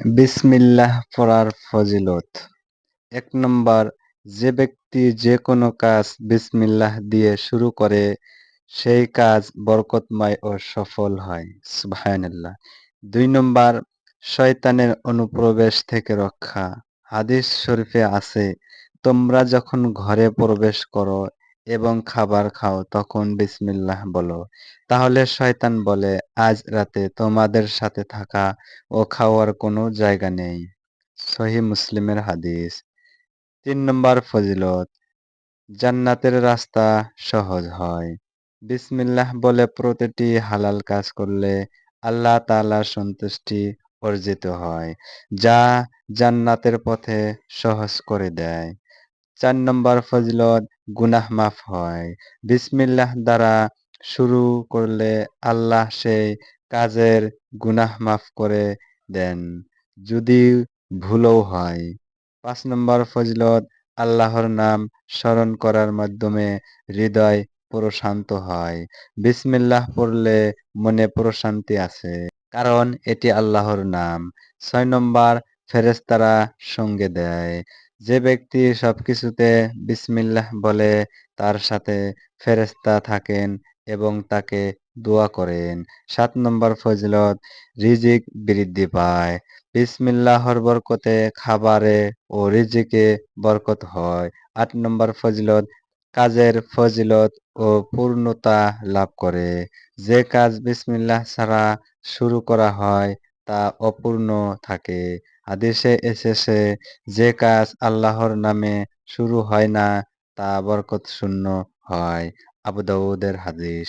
বিসমিল্লাহ পড়ার ফজিলত। এক নম্বর, যে ব্যক্তি যে কোনো কাজ বিসমিল্লাহ দিয়ে শুরু করে, সেই কাজ বরকতময় ও সফল হয়। সুবহানাল্লাহ। দুই নম্বর, শয়তানের অনুপ্রবেশ থেকে রক্ষা। হাদিস শরীফে আছে, তোমরা যখন ঘরে প্রবেশ করো এবং খাবার খাও, তখন বিসমিল্লাহ বলো। তাহলে শয়তান বলে, আজ রাতে তোমাদের সাথে থাকা ও খাওয়ার কোনো জায়গা নেই। সহি মুসলিমের হাদিস। তিন নম্বর ফজিলত, জান্নাতের রাস্তা সহজ হয়। বিসমিল্লাহ বলে, প্রতিটি হালাল কাজ করলে আল্লাহ তাআলার সন্তুষ্টি অর্জিত হয়, যা জান্নাতের পথে সহজ করে দেয়। চার নম্বর ফজিলত গুনাহ মাফ হয়। বিসমিল্লাহ দ্বারা শুরু করলে আল্লাহ সেই কাজের গুনাহ মাফ করে দেন, যদি ভুলও হয়। পাঁচ নম্বর ফজিলত আল্লাহর নাম স্মরণ করার মাধ্যমে হৃদয় প্রশান্ত হয়। বিসমিল্লাহ পড়লে মনে প্রশান্তি আছে কারণ এটি আল্লাহর নাম। ছয় নম্বর ফেরেস্তারা সঙ্গে দেয় যে ব্যক্তি সবকিছুতে বিসমিল্লাহ বলে, তার সাথে ফেরেস্তা থাকেন এবং তাকে দোয়া করেন। সাত নম্বর ফজিলত, রিজিক বৃদ্ধি পায়। বিসমিল্লাহর বরকতে খাবারে ও রিজিকে বরকত হয়। আট নম্বর ফজিলত, কাজের ফজিলত ও পূর্ণতা লাভ করে। যে কাজ বিসমিল্লাহ ছাড়া শুরু করা হয়, তা অপূর্ণ থাকে। হাদিসে এসেছে যে কাজ আল্লাহর নামে শুরু হয় না, তা বরকত শূন্য হয়। আবু দাউদের হাদিস।